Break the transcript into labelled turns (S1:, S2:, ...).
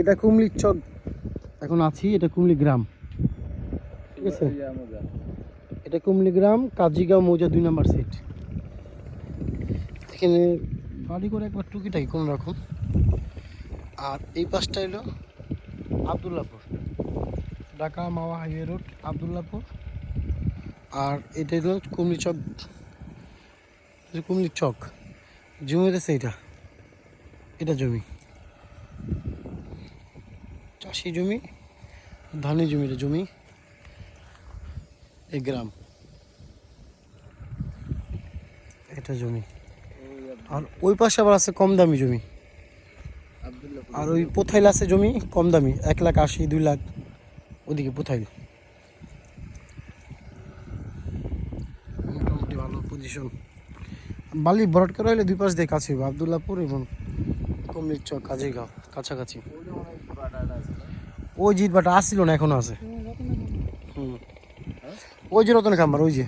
S1: এটা কুমলির চক। এখন আছি এটা কুমলি গ্রাম। ঠিক আছে? এটা কুমলি গ্রাম কাজিগাঁও মৌজা দুই নাম্বার সিট এখানে বাড়ি করে একবার টুকিটাকি কোনো রকম। আর এই পাশটা এলো Abdullahpur. Dhaka Mawa highway road Abdullahpur. আর এটা হলো কুমলি চক। কুমলি চক। জমি হইতেছে এটা। এটা জমি। চাষি জমি, ধানি জমি জমি, এই গ্রাম। এটা জমি। আর ওই পাশে আবার আছে কম দামি জমি। আর ওই পোথাইল আছে জমি কম দামি, এক লাখ আশি, দুই লাখ, ওদিকে পোথাইল। মোটামুটি ভালো পজিশন বালি ভরাট করা হলে দুই পাশ দিয়ে কাছে আবদুল্লাপুর এবং কমলির চক কাজীগাঁও কাছাকাছি। ওই যে বাটা আসছিল না, এখনও আছে। হুম। ওই যে রতন খাম্বার, ওই যে।